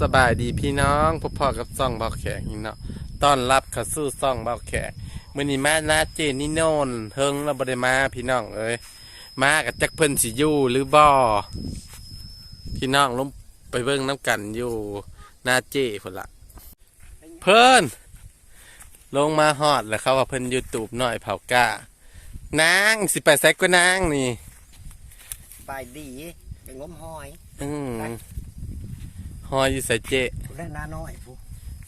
สบายดีพี่น้องพ่อพ่อกับซ่องเบาแขกนี่เนาะต้อนรับเข้าสู่ซ่องเบาแขกมื่อนี้มาหน้าเจนี่โนนเฮิงแล้วบ่ได้มาพี่น้องเอ้ยมากับจักเพิ่นสิอยู่หรือบ่พี่น้องลงไปเบิ่งน้ำกันอยู่หน้าเจพุ่นละเพิ่นลงมาฮอดแล้วเขาว่าเพิ่นยูทูบหน่อยเผากะนางสิไปแซกก็นางนี่ ไปดีไปงมหอย อืม หอยอยู่ใส่เจผู้เล่นน้าน้อยผู้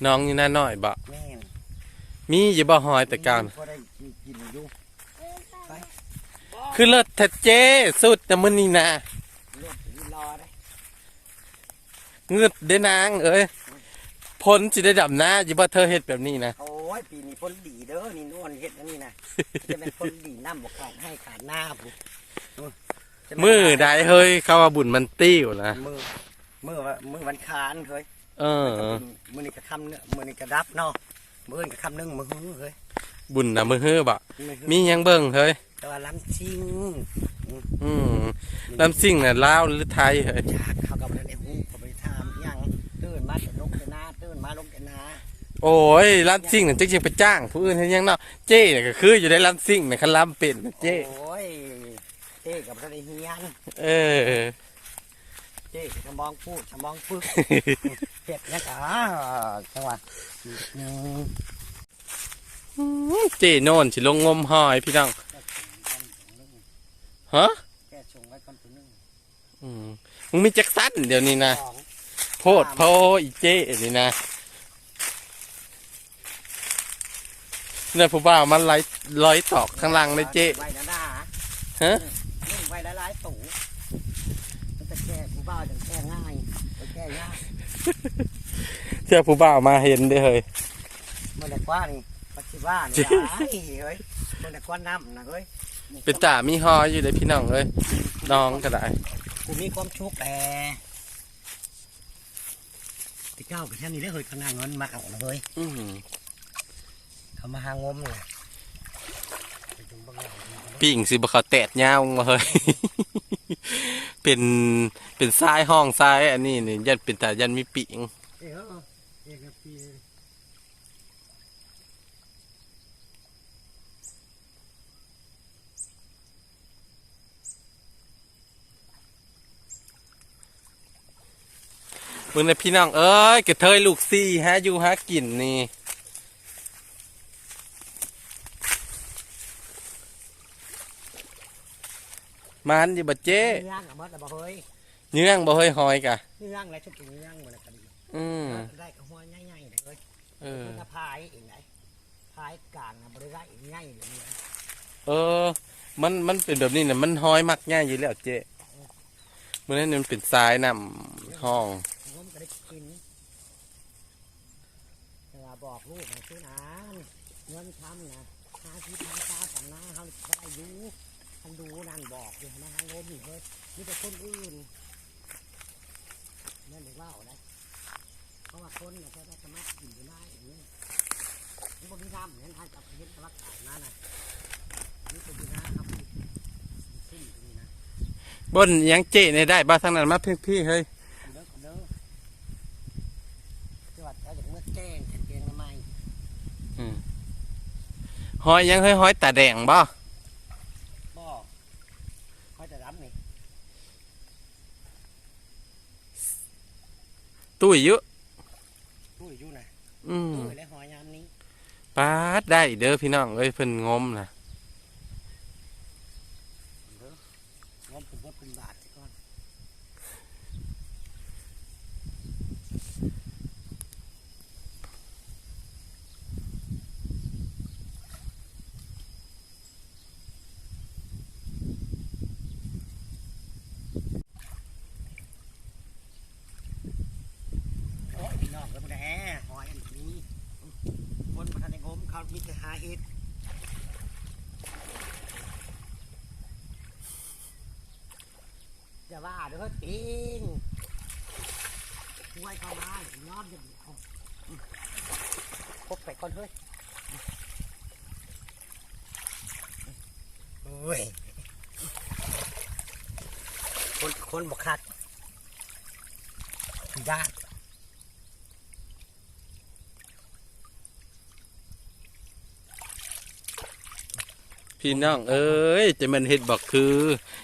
น้องอยู่หน้าน้อยบ่แม่นมีอยู่บ่หอยแต่กาวน่ะพอได้กินอยู่คือเลิศแท้เจสุดแต่มื้อนี้นะรถยืนรอได้เงืดได้นางเอ้ยพ้นสิได้ดำหน้าอยู่บ่เธอเฮ็ดแบบนี้นะโอ้ยปีนี้พ้นดีเด้อนี่นวลเฮ็ดอันนี้นะจะเป็นพ้นดีน้ำบอกขาดให้ขาดหน้าผู้จะไมือใดเฮ้ยเขาว่าบุญมันติ้วนะมือ มือว่ามือวันคานเฮ้ยเออมือนี่กระคำเนื้อมือนี่กระดับเนาะมือนี่กระคำนึ่งมือหื้อเฮ้ยบุญน่ะมือฮื้อบ่มือหื้อมีหยังเบิ่งเฮ้ยแต่ว่าล้ำชิงอืมลำซิ่งน่ะลาวหรือไทยเฮ้ยจากเขากับในหูเขาไปทำยังตื่นมาจะลงจะนาตื่นมาลงจะนาโอ้ยลำซิ่งน่ะจักสิไปจ้างผู้อื่นเฮ็ดหยังเนาะเจ้น่ะก็คืออยู่ได้ลำซิ่งน่ะคันลำเป็นน่ะเจ้โอ้ยเจ๊กับทะเลเฮียนเออเจ๊จะมองพูดจะมองปึกเห็ดเนี่ยกะจังหวะหนึ่งเจ้โน่นสิลงงมหอยพี่น้องฮะแกชงไว้ก่อนตัวหนึงอืมมึงมีจักสันเดี๋ยวนี้นะสองโพดโพอีเจนี่นะเนี่ยผู้บ่าวมันไล่ลอยตอกข้างล่างเลยเจไว้นะด่าฮะนึ่งไว้ละลายตู่มันจะแก้ผู้ บ้าจะแก้ง่ายไปแก้ยากเชื่อผู้บ่าวมาเห็นเด้อเฮ้ยเมื่อไหร่กว่านี่ปัจจุบันนี่ได้เฮ้ยเมื่อไหร่กว่าน้ำนะเฮ้ยเป็นตามีหอยอยู่เลยพี่น้องเอ้ยน้องก็ได้กูมีความชุกแต่ที่เก้ากับแค่นี้ได้เฮ้ยขนาดเงินมาเอาละเฮ้ยอื้อหือเขามาหางมเลยปิ่ง สิบเขาแตดยามาเฮ้ยเป็นเป็นทรายห้องทรายอันนี้นี่ยันเป็นตายันมีปิ่งเออเอกปีมึงนะพี่น้องเอ้ยกระเทยลูกซี่ฮะอยู่ฮะกินนี่ มันอยู่บ่เจ๊เนื้างกับมดแต่บ่เฮ้ยเนื้องบ่เฮ้ยหอยกะเนื้างแล้วชุบเนื้างหมดเลยก็ดีอืมได้กับหัวง่ายๆเลยเฮ้ยเออมันจะพายอีกไหนพายกลางนะบริได้อีกง่ายเลยนี่นะเออ มันมันเป็นแบบนี้เนี่ยมันหอยมักง่ายอยู่แล้วเจ๊เมื่อนั้นมันเป็นทรายน้ำห้องผมก็ได้กินเวลาบอกลูกนะซื้อน้ำเงินทำนะหาที่ทำตาสันนาเขาได้อยู ทันดูนั่นบอกอยู่นะฮะงมอยู่เฮ้ยนี่แต่คนอื่นนั่นเด็กเล่านะเพราะว่าคนเนี่ยเขาได้สามารถกินได้อย่างนี้นี่คนที่ทำเนี่ยทานกับเห็นตลักขายมานะนี่เป็นดีนะครับขึ้นตรงนี้นะบนหยังเจ๊เนี่ยได้บ้าทั้งนั้นมาพี่พี่เฮ้ยเด้อเด้อจังหวัดเอาจากเมื่อแจ้งแข่งเกงทำไมหอยหยังเฮ้ยหอยตาแดงบ่บ่เขาจะรับนี่ ตุ้ยเยอะตู้อยู่นะอืมตู้และหอยยามนี้ปาดได้เด้อพี่น้องเอ้ยเพิ่นงมนะเด้องบเป็นบดเป็นบาทสิก่อน อย่าว่าเด้อตีนช่วยเข้ามายอดอย่างเดียวพบไปก่อนเฮ้ยเฮ้ยคนคนบกคักยากพี่น้องเอ้ยจะมันเฮ็ดบอกคือ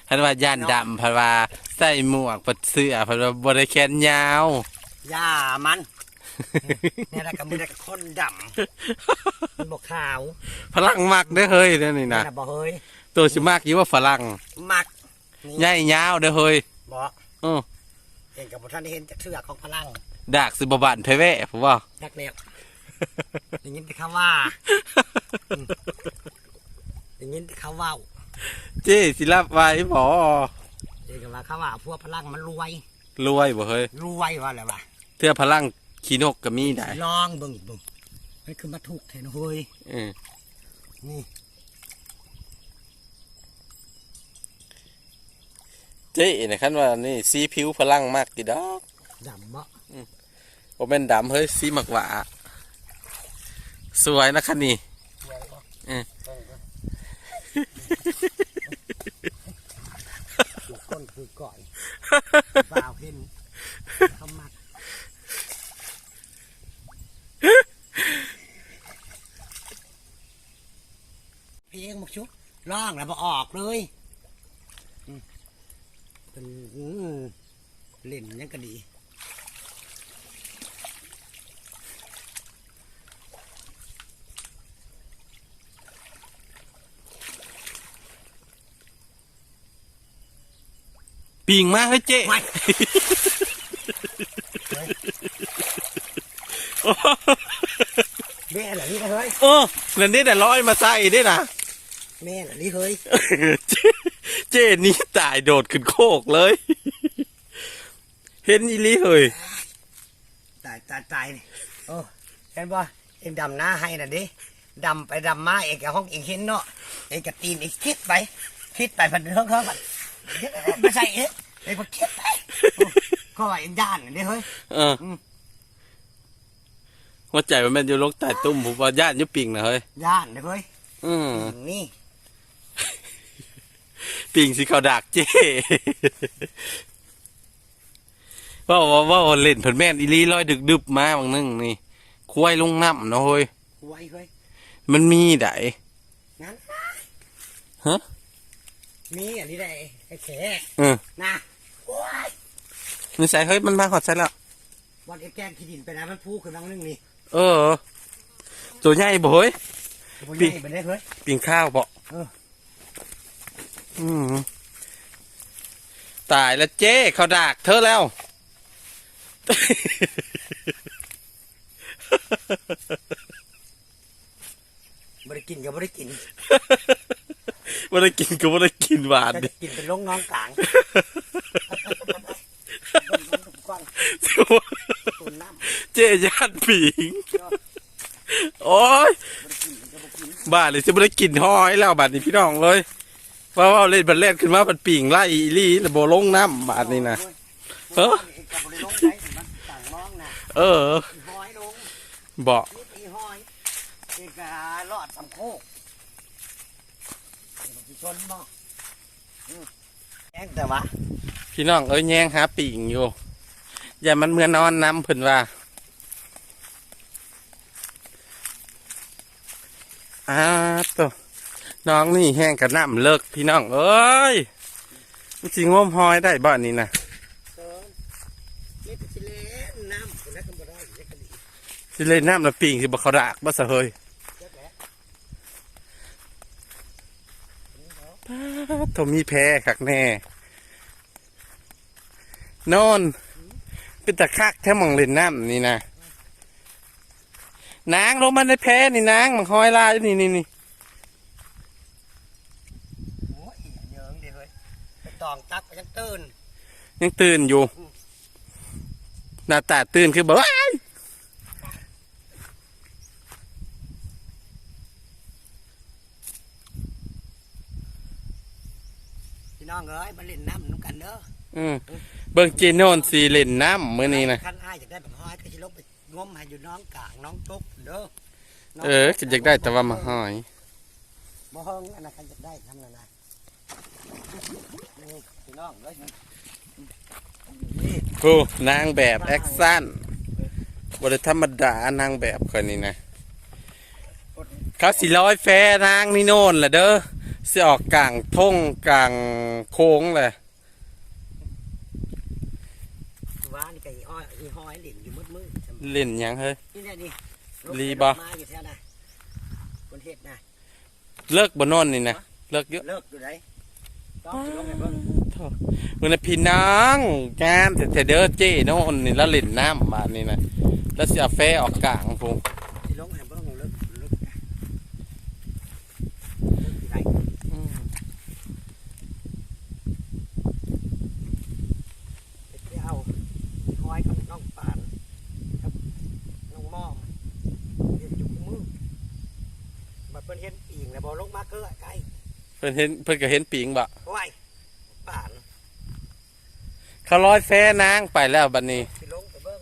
ท่านว่าย่านดำพราว่า ใส่หมวกปัดเสื้อพันว่าบริแขนยาว อย่ามันเนี่ยนะกับมือนะกับคนดำมันบอกขาวฝรั่งมักเด้อเฮ้ยเด้อนี่นะนะบอกเฮ้ยตัวสิมากอยู่ว่าฝรั่งมักใหญ่ยาวเด้อเฮ้ยบอกอ้อเองกับท่านได้เห็นจากเชือกของพลังดากสิบบานเพแว่ผมว่า นักแนวอย่างนี้แต่เขาว่าอย่างนี้แต่เขาว่า เจ้สิรับไว้บ่ เองกับว่าเขาว่าพวกพลังมันรวยรวยบ่เฮ้ยรวยว่าอะไรวะเทื่อพลังขี้นกก็มีได้ลองเบิ่งเบิ่งมันคือมาถูกแทนเฮ้ยเออนี่เจ้นะคันว่านี่สีผิวพลังมากติดอกดำบ่บ่แม่นดำเฮ้ยสีหมักหวาสวยนะคันนี้รวยบ่เออ บิ่งเบิ่งอยู่ ก้นคือก่อยเปล่าเห็นเขามักพี่เองบอกชุบล่องแล้วบอออกเลยอืมเป็นอืมเล่นยังก็ดี ปิงมาเฮ้ยเจ้ไว้แม่เหรอนี่เฮ้ยเออนั่นนี่แต่ร้อยมาใส่ได้นะแม่เหรอนี่เฮ้ยเจ้เจ้นี่ตายโดดขึ้นโคกเลย เห็นอีหลีเฮ้ยตายตายตายนี่โอ้เห็นป่ะเอ็งดำหน้าให้น่ะดิดำไปดำมาเอกกับห้องเอกเห็นเนาะเอกกับตีนเอกคิดไป คิดไปพันเรื่องเขาพัน ไม่ใช่เอ๊ะเอกก็คิดไปโอ้ก็ว่าเอ็งด้านน่ะดิเฮ้ยเอออมหัวใจมันแม่นอยู่ลกใต้ตุ้มผมว่าญาติยุปิงนะเฮ้ยด้านเลยเฮ้ยอืมนี่ปิงสิเขาดักเจ้ว่าว่าว่าว่าเล่นเพิ่นแม่นอีหลีร้อยดึกดึบมาบางนึงนี่ควายลงน้ำเนาะเฮ้ยไว้เฮ้ยมันมีไดงั้นฮะ มีอันนี้ได้ไอ้ แขกเออนะโอ้ยนี่ใส่เฮ้ยมันมาหอดใส่แล้ววันไอ้แกงขี้ดินไปนะมันพูขึ้นมานึงนี่เออ ตัวใหญ่บ่เฮ้ยผมปีใหญ่ไปได้เฮ้ยปิงข้าวบ่เอออืมตายแล้วเจ้เขาดักเธอแล้ว ไม่ได้กินก็ไม่ได้กินบ่ได้กินก็บ่ได้กินหวานจะดิกินเป็นลงน้องกลางก้อนตุนน้ำเจ๊ญาติปิง โอ้ยบ้าเลยจะไม่ได้กินห้อยแล้วบาดนี้พี่น้องเลยว่าว่าเล่นบันเล่นขึ้นมาบันปิ่งไล่อีหลี่แล้วโบลงน้ำบาดนี้นะเออกับบริลงได้มันต่างมองนะเออหอยลงบอก นี่ตีหอยเอการอดสำโคกนี่ ชนบ่อืมแองแต่ว่าพี่น้องเอ้ยแย่งหาปิ่งอยู่ อย่ามันเมื่อนอนน้ำเพิ่นว่า อ้าตัวน้องนี่แห้งกับน้ำเลิกพี่น้องเอ้ยมันสิงมหอยได้บ่อนนี้นะเดินนี่ก็สิเล่นน้ำคนนั้นก็บ่ได้เล็กก็ดีสิเล่นน้ำแล้วปิ่งสิบ่เขาดากบ่สะเฮย เล็กแหละ โทมีแพ้คักแน่ นอน เป็นตะคักแท้หมองเล่นน้ำนี่นะนางลงมาในแพ้นี่นางมันหอยลายนี่นี่นี่โอ้ยเหยิงดิเฮ้ยไปตองตักไปยังตื่น ยังตื่นอยู่หน้าตาตื่นคือแบบว้าย พี่ น้องเอ้ยมาเล่นน้ำน้ำกันเด้ออืมเบิ่งเจโนนสีเล่นน้ำมื้อนี้นะคันอ้ายจะได้แบบห้อยก็สิลงไปงมให้อยู่น้องกลางน้องตุ๊กเด้อน้งเออก็อยากได้แต่ว่ามาหอยบ่เฮิงอันนั้นคันจะได้ทำนั่นนะนี่พี่น้องเอ้ยนี่โอ้นางแบบแอคชั่นบริธรรมดานางแบบคนนี้นะเขาสิร้อยแฟนางนี่โน่นแหละเด้อ สิออกกลางทงกลางโค้งเลยว่านี่ก็อีอ้อยอีห้อยหลินอยู่มืดมืดเล่นหยังเฮ้ย นี่แหละนี่ลีบ่มาอยู่แถวน่ะคนเฮ็ดน่ะเลิกบ่นอนนี่นะเลิกเยอะเลิกอยู่ไหนต้องสิลงให้เบิ่งมันนะพี่น้องงามแต่แต่เด้อเจ้โน่นนี่แล้วเล่นน้ำบานนี่นะแล้วสิเอาแฟออกกลางพงสิลงให้เบิ่งเลิกเลิกน่ะเลิกที่ไหนไปเอาห้อยกับน้องปานกับน้องม่อมเรียนอยู่คู่มือบัดเพิ่นเห็นปีงแล้ว บ่ลงมาเกลือไกลเพิ่นเห็นเพิ่นก็เห็นปิงบ่โอ้ยป่านเขาลอยแฟนางไปแล้วบัดนี้ สิลงไปเบิ่ง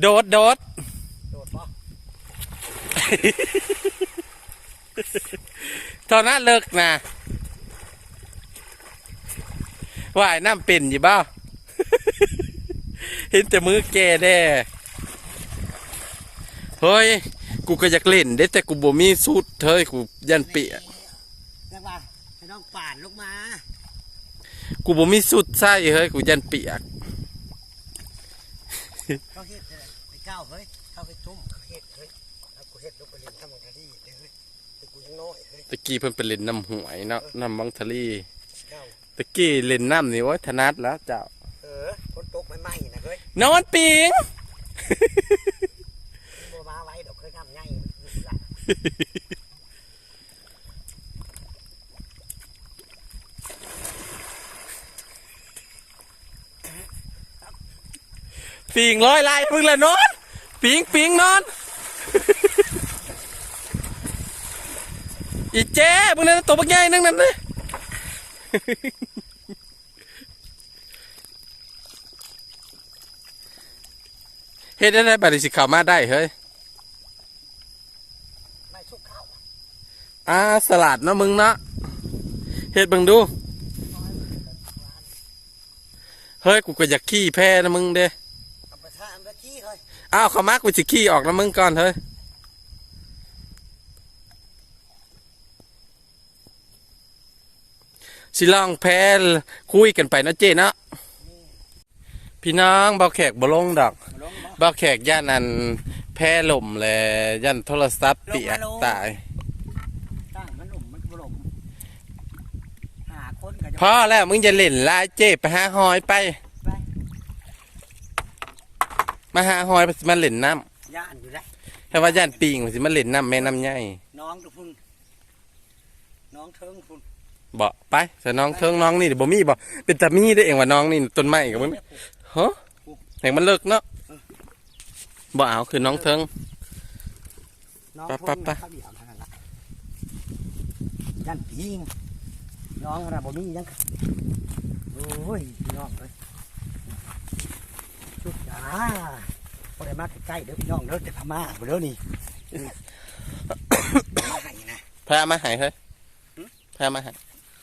โดดโดดโดดบ่ตอนนั้นเลิกนะว่ายน้ำเป็นอยู่บ้า เห็นแต่มือแกแด้เฮ้ย กูก็อยากเล่นเด้แต่กูบ่มีสูตรเฮ้ยกูยันเปียกจังว่าให้ น้องป่านลงมา กูบ่มีสูตรใส่เฮ้ยกูยันเปียกเขาเฮ็ดเลยไปเก้าเฮ้ยเข้าไปทุ่มเขาเฮ็ดเฮ้ยแล้วกูเฮ็ดลงไปเรียนทำของทารี่เด้อเฮ้ยแต่กูยังน้อยเฮ้ยตะกี้เพิ่นไปเล่นน้ำหวยเนาะน้ำบังทะลีเก้าตะกี้เล่นน้ำนี่โอ้ยถนัดแล้วเจ้า เออฝนตกไม่ไหม้นะเฮ้ยนอนปิงบัวมาไว้ดอกเคยทำไงอยู่ละ ปิงร้อยลายมึงละนอนปิงปิงนอน อีเจ้มึงนั่นตัวบักใหญ่นึงนั่นเลยเฮ็ดได้ได้บัดสิข้าวมาได้เฮ้ยไม่ชุกเข้าอ่าสลัดเนาะมึงเนาะเฮ็ดเบิ่งดู เฮ้ย กูก็อยากขี้แพ้นะมึงเด้ อ้าวเขามักกูสิขี้ออกนะมึงก่อนเฮ้ยสิลองแพ้คุยกันไปเนาะเจ้เนาะพี่น้องเบาแขกบ่ลงดอกมาลงบ่เบาแขกย่านอันแพ้ลมแลย่านโทรศัพท์เปียกตายตั้งมันหลุมมันบ่หลุมหาคนก็จะพอแล้วมึงจะเล่นลายเจ้ไปหาหอยไปไป มาหาหอยไปสิมาเล่นน้ย่านอยู่ได้ำแต่ว่าย่านปิงสิมาเล่นน้ำแม่น้ำใหญ่น้องทุกพุ่นน้องเทิงพุ่นบ่ไปแต่น้องเทิงน้องนี่เดี๋ยวบ่มีบ่เป็นแต่มีได้เองว่าน้องนี่ต้นไม้กับมึงฮะแห่งมันเลิกเนาะบ่เอาคือน้องเทิง น้องไปพุ่นไปไปเขาเดี่ยวเท่านั้นละย่านปิงน้องนะบ่มีหยังโอ้ยพี่น้องเอ้ย ชุดจ้าบ่ได้มาใกล้ๆเด้อพี่น้องเด้อแต่พม่าบ่เด้อนี่มาให้นะพามาใหายเฮ้ยพามาใหาย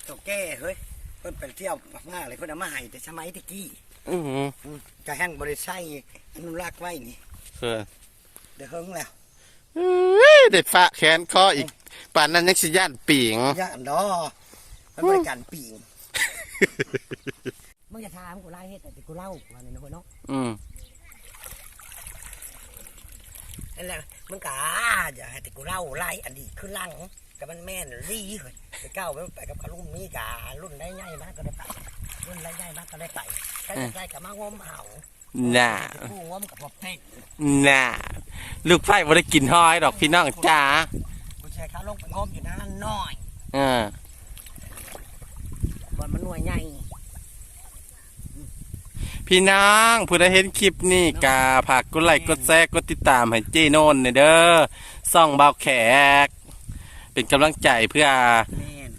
เจ้าแก่เฮ้ยเพิ่นไปเที่ยวพม่าเลยเพิ่นเอามาให้แต่สมัยตะกี้อือหืออืมก็แห้งบ่ได้ใช้อนุรักษ์ไว้นี่คือเด้อเฮิงแล้วเอ้ยเด็ดฝาแขนคออีกป่านนั้นยังสิย่านปิงย่านดอมันบริการปิงมึงอย่าถามกูไล่เฮ็ดแต่กูเล่าว่านี่นะเว้ยเนาะอืม นั่นแหละมึงกะอย่าให้แต่กูเล่าไล่อันนี้ขึ้นหลังกับมันแม่นรีเฮ้ยไปเก้าไปไปกับกระรุ่มนี้กะรุ่นได้ใหญ่มากก็ได้ไปรุ่นได้ใหญ่มากก็ได้ไปใครจะได้กับมางมเห่าน่ากูงมกับพอเพ่งน่าลูกไผ่บ่ได้กินหอยดอกพี่น้องจ้ากูแชร์ขาลงไปงมอยู่นั่นน้อยอ่าก่อนมันหน่วยใหญ่ พี่น้องผู้ใดเห็นคลิปนี้กาผักกดไลค์กดแชร์กดติดตามให้เจโนนเด้อส่องเบาแขก เป็นกำลังใจเพื่อแม่น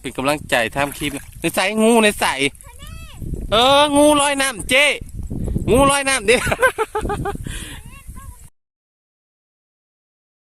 เป็นกำลังใจทำคลิปในใส่งูในใส่เอองูลอยน้ำเจ๊งูลอยน้ำเด้